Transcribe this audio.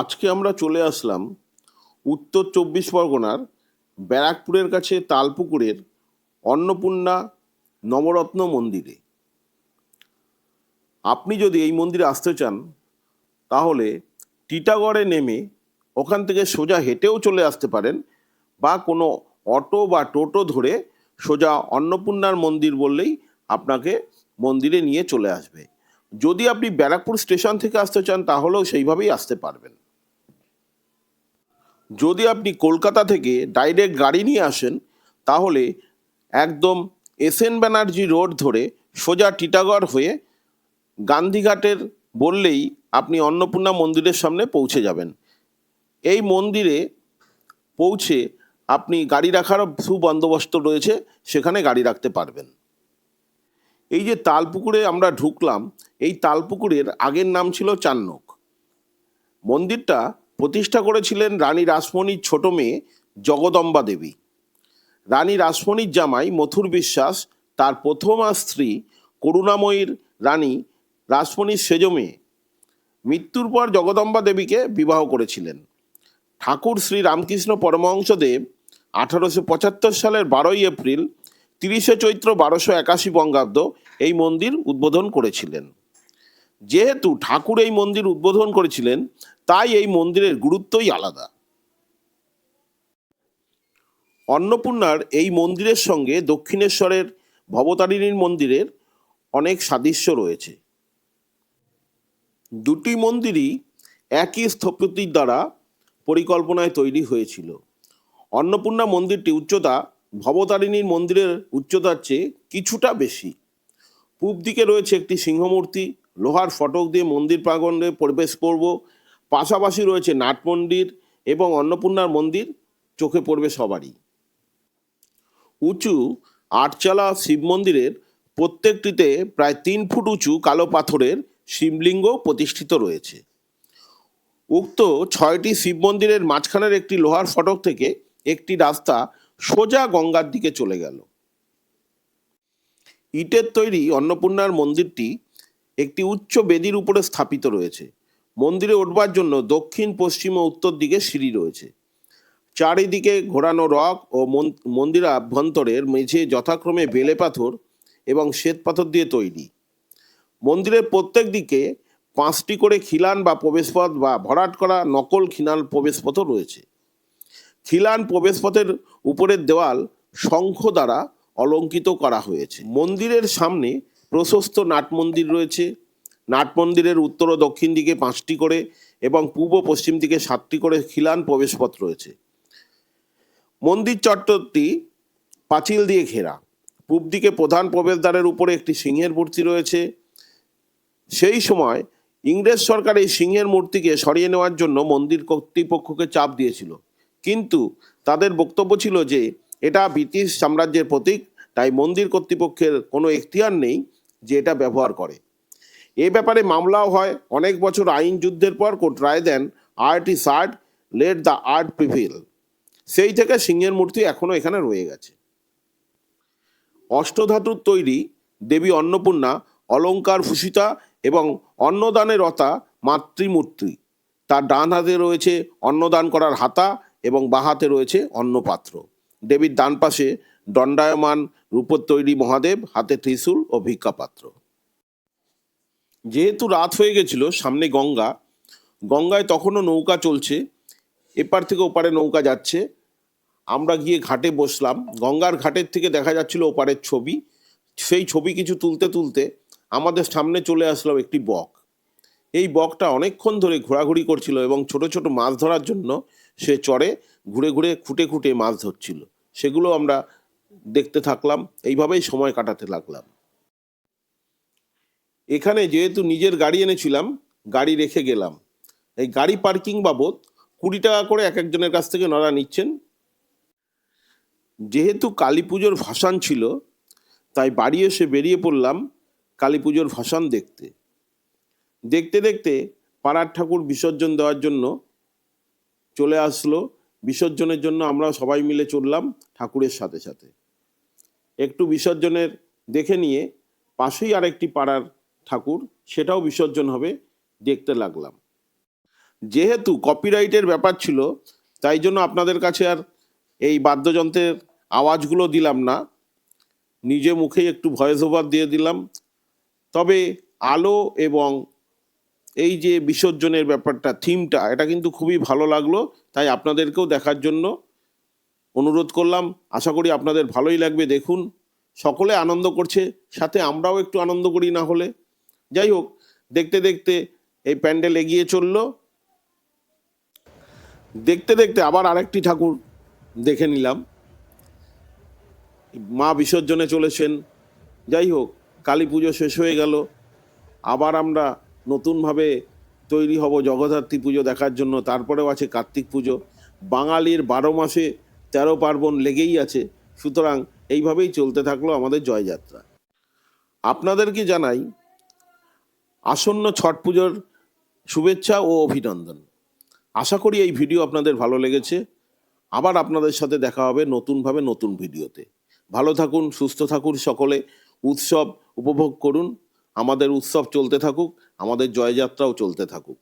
আজকে আমরা চলে আসলাম উত্তর চব্বিশ পরগনার ব্যারাকপুরের কাছে তালপুকুরের অন্নপূর্ণা নবরত্ন মন্দিরে। আপনি যদি এই মন্দিরে আসতে চান, তাহলে টিটাগড়ে নেমে ওখান থেকে সোজা হেঁটেও চলে আসতে পারেন বা কোনো অটো বা টোটো ধরে সোজা অন্নপূর্ণার মন্দির বললেই আপনাকে মন্দিরে নিয়ে চলে আসবে। যদি আপনি ব্যারাকপুর স্টেশন থেকে আসতে চান, তাহলেও সেইভাবেই আসতে পারবেন। যদি আপনি কলকাতা থেকে ডাইরেক্ট গাড়ি নিয়ে আসেন, তাহলে একদম এস এন ব্যানার্জি রোড ধরে সোজা টিটাগড় হয়ে গান্ধীঘাটের বললেই আপনি অন্নপূর্ণা মন্দিরের সামনে পৌঁছে যাবেন। এই মন্দিরে পৌঁছে আপনি গাড়ি রাখার সুবন্দোবস্ত রয়েছে, সেখানে গাড়ি রাখতে পারবেন। এই যে তালপুকুরে আমরা ঢুকলাম, এই তালপুকুরের আগের নাম ছিল চান্নক। মন্দিরটা প্রতিষ্ঠা করেছিলেন রানী রাসমণির ছোট মেয়ে জগদম্বা দেবী। রানী রাসমণির জামাই মথুর বিশ্বাস, তার প্রথম স্ত্রী করুণাময়ীর রানী রাসমণির সেজ মেয়ে। মৃত্যুর পর জগদম্বা দেবীকে বিবাহ করেছিলেন। ঠাকুর শ্রী রামকৃষ্ণ পরমহংসদেব আঠারোশো পঁচাত্তর সালের বারোই এপ্রিল তিরিশে চৈত্র বারোশো একাশি বঙ্গাব্দ এই মন্দির উদ্বোধন করেছিলেন। যেহেতু ঠাকুর এই মন্দির উদ্বোধন করেছিলেন, তাই এই মন্দিরের গুরুত্বই আলাদা। অন্নপূর্ণার এই মন্দিরের সঙ্গে দক্ষিণেশ্বরের ভবতারিণীর মন্দিরের অনেক সাদৃশ্য রয়েছে। দুটি মন্দিরই একই স্থপতির দ্বারা পরিকল্পনায় তৈরি হয়েছিল। অন্নপূর্ণা মন্দিরটি উচ্চতা, ভবতারিণীর মন্দিরের উচ্চতার চেয়ে কিছুটা বেশি। পূব দিকে রয়েছে একটি সিংহমূর্তি লোহার ফটক দিয়ে মন্দির প্রাঙ্গণে প্রবেশ করব। পাশাপাশি রয়েছে নাট মন্দির এবং অন্নপূর্ণার মন্দির, চোখে পড়বে সবারই। উঁচু আটচালা শিব মন্দিরের প্রত্যেকটিতে প্রায় তিন ফুট উঁচু কালো পাথরের শিবলিঙ্গ প্রতিষ্ঠিত রয়েছে। উক্ত ছয়টি শিব মন্দিরের মাঝখানের একটি লোহার ফটক থেকে একটি রাস্তা সোজা গঙ্গার দিকে চলে গেল। ইটের তৈরি অন্নপূর্ণার মন্দিরটি একটি উচ্চ বেদির উপরে স্থাপিত রয়েছে। মন্দিরে উঠবার জন্য দক্ষিণ, পশ্চিম ও উত্তর দিকে সিঁড়ি রয়েছে। চারিদিকে ঘোরানো রক ও মন- মন্দির আভ্যন্তরের মেঝে যথাক্রমে বেলে পাথর এবং শ্বেত পাথর দিয়ে তৈরি। মন্দিরের প্রত্যেক দিকে পাঁচটি করে খিলান বা প্রবেশপথ বা ভরাট করা নকল খিলান প্রবেশপথও রয়েছে। খিলান প্রবেশপথের উপরের দেওয়াল শঙ্খ দ্বারা অলঙ্কিত করা হয়েছে। মন্দিরের সামনে প্রশস্ত নাট মন্দির রয়েছে। নাট মন্দিরের উত্তর ও দক্ষিণ দিকে পাঁচটি করে এবং পূর্ব পশ্চিম দিকে সাতটি করে খিলান প্রবেশপথ রয়েছে। মন্দির চত্বরটি পাঁচিল দিয়ে ঘেরা। পূব দিকে প্রধান প্রবেশদ্বারের উপরে একটি সিংহের মূর্তি রয়েছে। সেই সময় ইংরেজ সরকার এই সিংহের মূর্তিকে সরিয়ে নেওয়ার জন্য মন্দির কর্তৃপক্ষকে চাপ দিয়েছিল। কিন্তু তাদের বক্তব্য ছিল যে, এটা ব্রিটিশ সাম্রাজ্যের প্রতীক, তাই মন্দির কর্তৃপক্ষের কোনো এখতিয়ার নেই। যে এটা ব্যবহার করে। এ ব্যাপারে মামলাও হয়। অনেক বছর আইন যুদ্ধের পর কোর্ট রায় দেন art is art let the art prevail সেই থেকে সিংহের মূর্তি এখনও এখানে রয়ে গেছে। অষ্টধাতুর তৈরি দেবী অন্নপূর্ণা, অলঙ্কার ভূষিতা এবং অন্নদানের রতা মাতৃমূর্তি। তার ডান হাতে রয়েছে অন্নদান করার হাতা এবং বাঁ হাতে রয়েছে অন্নপাত্র। দেবীর ডান পাশে দণ্ডায়মান রূপোর তৈরি মহাদেব হাতে ত্রিশূল ও ভিক্ষাপাত্র। যেহেতু রাত হয়ে গেছিল, সামনে গঙ্গা, গঙ্গায় তখনও নৌকা চলছে, এপার থেকে ওপারে নৌকা যাচ্ছে। আমরা গিয়ে ঘাটে বসলাম, গঙ্গার ঘাটের থেকে দেখা যাচ্ছিল ওপারের ছবি। সেই ছবি কিছু তুলতে তুলতে আমাদের সামনে চলে আসলো একটি বক। এই বকটা অনেকক্ষণ ধরে ঘোরাঘুরি করছিল এবং ছোট ছোট মাছ ধরার জন্য সে চড়ে ঘুরে ঘুরে খুঁটে খুঁটে মাছ ধরছিল। সেগুলো আমরা দেখতে থাকলাম, এইভাবেই সময় কাটাতে লাগলাম। এখানে যেহেতু নিজের গাড়ি এনেছিলাম, গাড়ি রেখে গেলাম। এই গাড়ি পার্কিং বাবদ কুড়ি টাকা করে এক একজনের কাছ থেকে নড়া নিচ্ছেন। যেহেতু কালী পুজোর ভাসান ছিল, তাই বাড়ি এসে বেরিয়ে পড়লাম কালী পুজোর ভাসান দেখতে। দেখতে দেখতে পাড়ার ঠাকুর বিসর্জন দেওয়ার জন্য চলে আসলো। বিসর্জনের জন্য আমরা সবাই মিলে চললাম ঠাকুরের সাথে সাথে। একটু বিসর্জনের দেখে নিয়ে পাশেই আরেকটি পাড়ার ঠাকুর, সেটাও বিসর্জন হবে, দেখতে লাগলাম। যেহেতু কপিরাইটের ব্যাপার ছিল, তাই জন্য আপনাদের কাছে আর এই বাদ্যযন্ত্রের আওয়াজগুলো দিলাম না। নিজে মুখেই একটু ভয়েস ওভার দিয়ে দিলাম। তবে আলো এবং এই যে বিসর্জনের ব্যাপারটা থিমটা এটা কিন্তু খুবই ভালো লাগল, তাই আপনাদেরকেও দেখার জন্য অনুরোধ করলাম। আশা করি আপনাদের ভালোই লাগবে। দেখুন, সকলে আনন্দ করছে, সাথে আমরাও একটু আনন্দ করি না হলে। যাই হোক, দেখতে দেখতে এই প্যান্ডেল এগিয়ে চলল। দেখতে দেখতে আবার আরেকটি ঠাকুর দেখে নিলাম। মা বিসর্জনে চলেছেন। যাই হোক, কালী পুজো শেষ হয়ে গেল। আবার আমরা নতুনভাবে তৈরি হব জগদ্ধাত্রী পুজো দেখার জন্য। তারপরেও আছে কার্তিক পুজো। বাঙালির বারো মাসে তেরো পার্বণ লেগেই আছে, সুতরাং এইভাবেই চলতে থাকল আমাদের জয়যাত্রা। আপনাদেরকে জানাই, আসন্ন ছট পুজোর শুভেচ্ছা ও অভিনন্দন। আশা করি এই ভিডিও আপনাদের ভালো লেগেছে। আবার আপনাদের সাথে দেখা হবে নতুনভাবে নতুন ভিডিওতে। ভালো থাকুন, সুস্থ থাকুন সকলে, উৎসব উপভোগ করুন। আমাদের উৎসব চলতে থাকুক, আমাদের জয়যাত্রাও চলতে থাকুক।